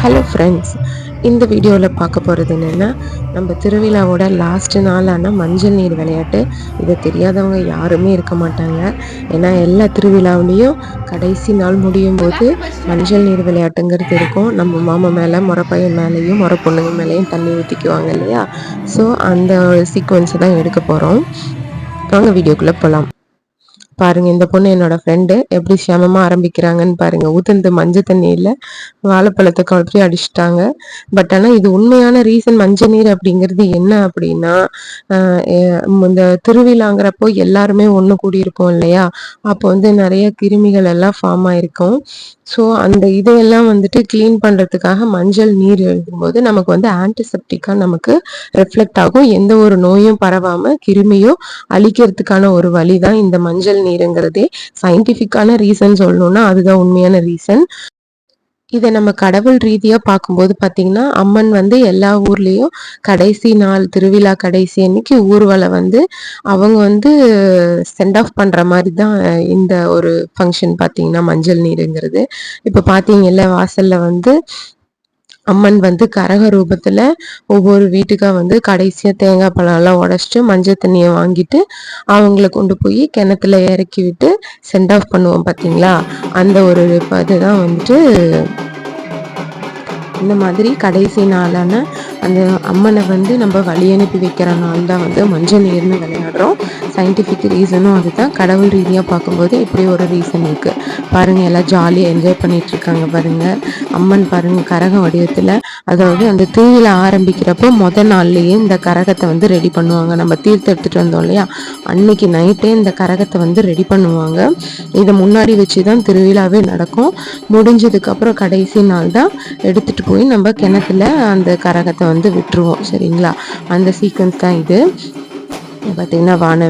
Hello friends இந்த வீடியோவில் பார்க்க போகிறது என்னென்னா நம்ம திருவிழாவோட லாஸ்ட் நாளான மஞ்சள் நீர் விளையாட்டு. இதை தெரியாதவங்க யாருமே இருக்க மாட்டாங்க. ஏன்னா எல்லா திருவிழாவிலையும் கடைசி நாள் முடியும் போது மஞ்சள் நீர் விளையாட்டுங்கிறது இருக்கும். நம்ம மாமா மேலே முறப்பையன் மேலேயும் முறை பொண்ணுங்க மேலேயும் தண்ணி ஊற்றிக்குவாங்க இல்லையா? ஸோ அந்த சீக்வன்ஸை தான் எடுக்க போகிறோம் வாங்க வீடியோக்குள்ளே போகலாம் பாருங்க இந்த பொண்ணு என்னோட ஃப்ரெண்டு எப்படி சமமா ஆரம்பிக்கிறாங்கன்னு பாருங்க. ஊத்துந்து மஞ்சள் தண்ணியில் வாழைப்பழத்தை குழப்பி அடிச்சிட்டாங்க. பட் ஆனால் இது உண்மையான ரீசன் மஞ்சள் நீர் அப்படிங்கிறது என்ன அப்படின்னா இந்த திருவிழாங்கிறப்போ எல்லாருமே ஒன்று கூடியிருப்போம் இல்லையா? அப்போ வந்து நிறைய கிருமிகள் எல்லாம் ஃபார்ம் ஆயிருக்கும். ஸோ அந்த இதையெல்லாம் வந்துட்டு கிளீன் பண்ணுறதுக்காக மஞ்சள் நீர் எழுதும்போது நமக்கு வந்து ஆன்டிசெப்டிக்காக நமக்கு ரிஃப்ளெக்ட் ஆகும். எந்த ஒரு நோயும் பரவாமல் கிருமியும் அழிக்கிறதுக்கான ஒரு வழி தான் இந்த மஞ்சள் நீர் நீருங்கிறதே சயின்டிஃபிக்கான ரீசன் சொல்லணும்னா அதுதான் உண்மையான ரீசன் இதை நம்ம கடவுள் ரீதியாக பார்க்கும்போது பார்த்தீங்கன்னா அம்மன் வந்து எல்லா ஊர்லேயும் கடைசி நாள் திருவிழா கடைசி அன்னைக்கு ஊர்வலை வந்து அவங்க வந்து சென்ட் ஆஃப் பண்ணுற மாதிரி தான் இந்த ஒரு ஃபங்க்ஷன் பார்த்தீங்கன்னா மஞ்சள் நீருங்கிறது. இப்போ பார்த்தீங்கல்ல வாசலில் வந்து அம்மன் வந்து கரக ரூபத்துல ஒவ்வொரு வீட்டுக்கா வந்து கடைசியா தேங்காய் பழம் எல்லாம் உடச்சிட்டு மஞ்சள் தண்ணியை வாங்கிட்டு அவங்கள கொண்டு போய் கிணத்துல இறக்கி விட்டு சென்ட் ஆஃப் பண்ணுவோம் பார்த்தீங்களா அந்த ஒரு இதுதான் வந்துட்டு இந்த மாதிரி கடைசி நாளான அந்த அம்மனை வந்து நம்ம வழி அனுப்பி வைக்கிற நாள் தான் வந்து மஞ்சள் நீர்னு விளையாடுறோம். சயின்டிஃபிக் ரீசனும் அதுதான். கடவுள் ரீதியாக பார்க்கும்போது இப்படி ஒரு ரீசன் இருக்குது பாருங்கள் எல்லாம் ஜாலியாக என்ஜாய் பண்ணிகிட்ருக்காங்க இருக்காங்க பாருங்கள் அம்மன் பாருங்கள் கரக வடிவத்தில் அதாவது அந்த திருவிழா ஆரம்பிக்கிறப்போ மொதல் நாள்லேயே இந்த கரகத்தை வந்து ரெடி பண்ணுவாங்க. நம்ம தீர்த்து எடுத்துகிட்டு வந்தோம் இல்லையா? அன்னைக்கு நைட்டே இந்த கரகத்தை வந்து ரெடி பண்ணுவாங்க. இதை முன்னாடி வச்சு தான் திருவிழாவே நடக்கும். முடிஞ்சதுக்கப்புறம் கடைசி நாள் தான் எடுத்துகிட்டு போய் நம்ம கிணத்துல அந்த கரகத்தை வந்து விட்டுருவோம். சரிங்களா? அந்த சீக்வன்ஸ் தான் இது. பார்த்தீங்கன்னா வான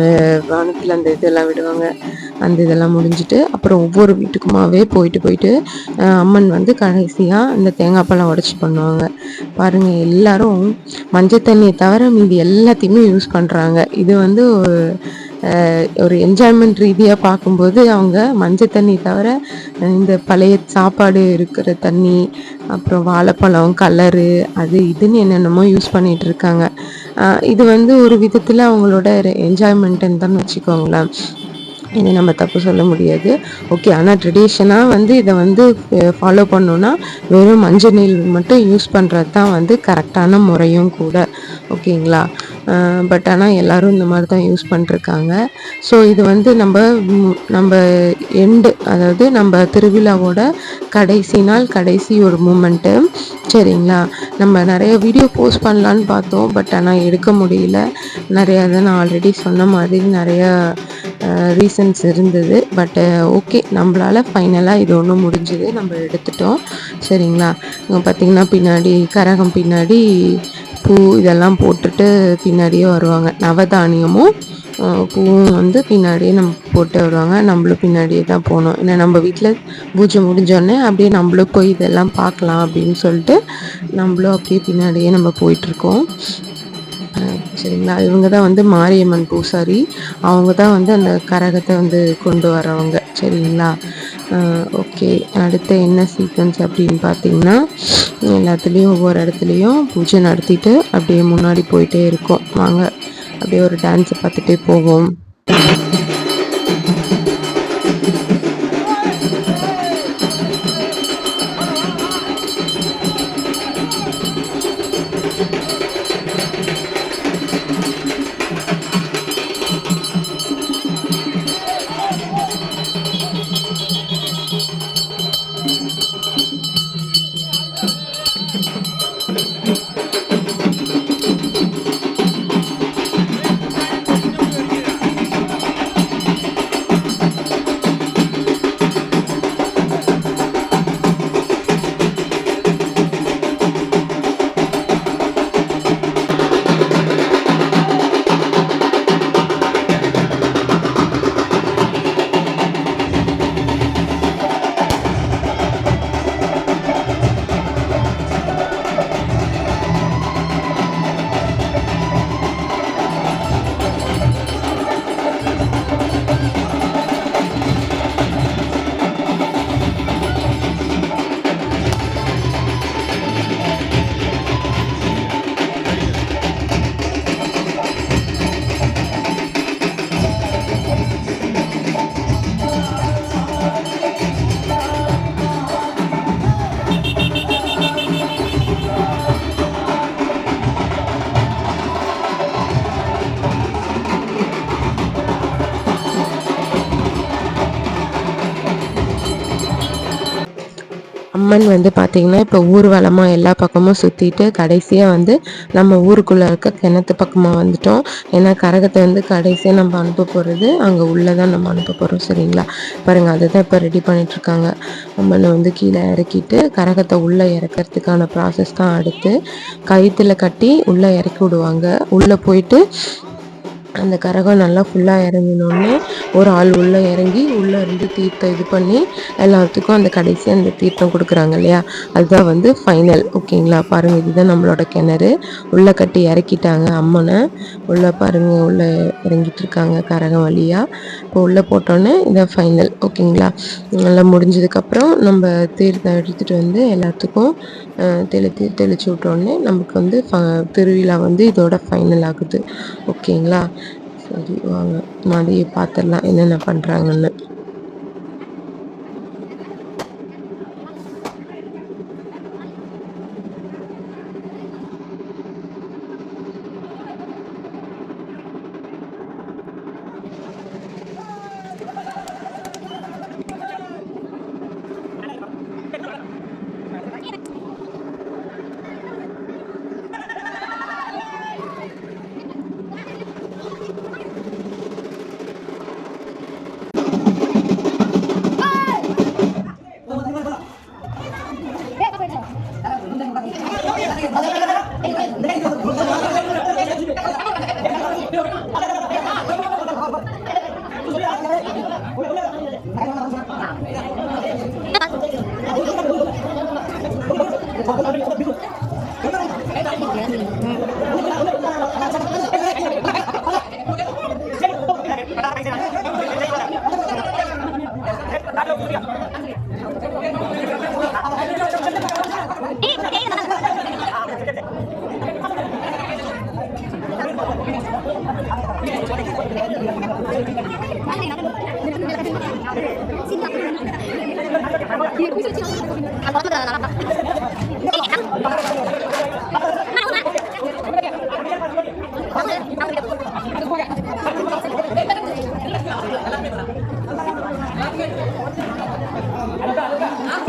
வானத்தில் அந்த இதெல்லாம் விடுவாங்க. அந்த இதெல்லாம் முடிஞ்சுட்டு அப்புறம் ஒவ்வொரு வீட்டுக்குமாவே போயிட்டு போயிட்டு அம்மன் வந்து கடைசியாக இந்த தேங்காய் பழம் உடச்சி பண்ணுவாங்க. பாருங்கள் எல்லாரும் மஞ்சள் தண்ணியை தவிர மீதி எல்லாத்தையுமே யூஸ் பண்ணுறாங்க இது வந்து ஒரு என்ஜாய்மெண்ட் ரீதியாக பார்க்கும்போது அவங்க மஞ்சள் தண்ணி தவிர இந்த பழைய சாப்பாடு இருக்கிற தண்ணி அப்புறம் வாழைப்பழம் கலரு அது இதுன்னு என்னென்னமோ யூஸ் பண்ணிகிட்டு இருக்காங்க. இது வந்து ஒரு விதத்தில் அவங்களோட என்ஜாய்மெண்ட்டுன்னு தான் வச்சுக்கோங்களேன். இது நம்ம தப்பு சொல்ல முடியாது. ஓகே ஆனால் ட்ரெடிஷனாக வந்து இதை வந்து ஃபாலோ பண்ணோன்னா வெறும் மஞ்சள் நீர் மட்டும் யூஸ் பண்ணுறது தான் வந்து கரெக்டான முறையும் கூட. ஓகேங்களா பட் ஆனால் எல்லோரும் இந்த மாதிரி தான் யூஸ் பண்ணிருக்காங்க. ஸோ இது வந்து நம்ம நம்ம எண்டு அதாவது நம்ம திருவிழாவோட கடைசி நாள் கடைசி ஒரு மூமெண்ட்டு சரிங்களா? நம்ம நிறைய வீடியோ போஸ்ட் பண்ணலான்னு பார்த்தோம் பட் ஆனால் எடுக்க முடியல. நிறையா இதை நான் ஆல்ரெடி சொன்ன மாதிரி நிறையா ரீசன்ஸ் இருந்தது. பட்டு ஓகே நம்மளால் ஃபைனலாக இது ஒன்றும் முடிஞ்சது. நம்ம எடுத்துட்டோம். சரிங்களா? இங்கே பார்த்திங்கன்னா பின்னாடி கரகம் பின்னாடி பூ இதெல்லாம் போட்டுட்டு பின்னாடியே வருவாங்க. நவதானியமும் பூவும் வந்து பின்னாடியே நம்ம போட்டு வருவாங்க. நம்மளும் பின்னாடியே தான் போகணும். ஏன்னா நம்ம வீட்டில் பூஜை முடிஞ்சோடனே அப்படியே நம்மளும் போய் இதெல்லாம் பார்க்கலாம் அப்படின்னு சொல்லிட்டு நம்மளும் அப்படியே பின்னாடியே நம்ம போயிட்டுருக்கோம் சரிங்களா? இவங்க தான் வந்து மாரியம்மன் பூசாரி. அவங்க தான் வந்து அந்த கரகத்தை வந்து கொண்டு வரவங்க சரிங்களா? ஓகே. அடுத்து என்ன சீக்வன்ஸ் அப்படின்னு பார்த்தீங்கன்னா எல்லாத்துலேயும் ஒவ்வொரு இடத்துலையும் பூஜை நடத்திட்டு அப்படியே முன்னாடி போயிட்டே இருக்கோம். வாங்க. அப்படியே ஒரு டான்ஸை பார்த்துட்டே போவோம். அம்மன் வந்து பார்த்திங்கன்னா இப்போ ஊர்வலமாக எல்லா பக்கமும் சுற்றிட்டு கடைசியாக வந்து நம்ம ஊருக்குள்ளே இருக்க கிணத்து பக்கமாக வந்துட்டோம். ஏன்னா கரகத்தை வந்து கடைசியாக நம்ம அனுப்ப போகிறது அங்கே உள்ளே தான் நம்ம அனுப்ப போகிறோம் சரிங்களா? பாருங்கள் அதை தான் இப்போ ரெடி பண்ணிகிட்ருக்காங்க அம்மனை வந்து கீழே இறக்கிட்டு கரகத்தை உள்ளே இறக்கிறதுக்கான ப்ராசஸ் தான் அடுத்து. கயிற்றுல கட்டி உள்ளே இறக்கி விடுவாங்க. உள்ளே போயிட்டு அந்த கரகம் நல்லா ஃபுல்லாக இறங்கினோடனே ஒரு ஆள் உள்ளே இறங்கி உள்ளே இருந்து தீர்த்தம் இது பண்ணி எல்லாத்துக்கும் அந்த கடைசி அந்த தீர்த்தம் கொடுக்குறாங்க இல்லையா? அதுதான் வந்து ஃபைனல் ஓகேங்களா? பாருங்கள் இதுதான் நம்மளோட கிணறு. உள்ளே கட்டி இறக்கிட்டாங்க அம்மனை. உள்ளே பாருங்கள் உள்ளே இறங்கிட்டு இருக்காங்க கரகம் வழியாக இப்போ உள்ளே போட்டோன்னே இதான் ஃபைனல் ஓகேங்களா? நல்லா முடிஞ்சதுக்கப்புறம் நம்ம தீர்த்தம் எடுத்துகிட்டு வந்து எல்லாத்துக்கும் தெளித்து தெளித்து விட்டோடனே நமக்கு வந்து திருவிழா வந்து இதோட ஃபைனல் ஆகுது. ஓகேங்களா? சரி வாங்க மதியை பார்த்துடலாம் என்னென்ன பண்ணுறாங்கன்னு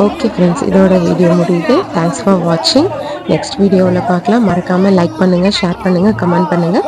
ஓகே ஃப்ரெண்ட்ஸ் இதோட வீடியோ முடியுது. தேங்க்ஸ் ஃபார் வாட்சிங் நெக்ஸ்ட் வீடியோவில் பார்க்கலாம். மறக்காமல் லைக் பண்ணுங்கள் ஷேர் பண்ணுங்கள் கமெண்ட் பண்ணுங்கள்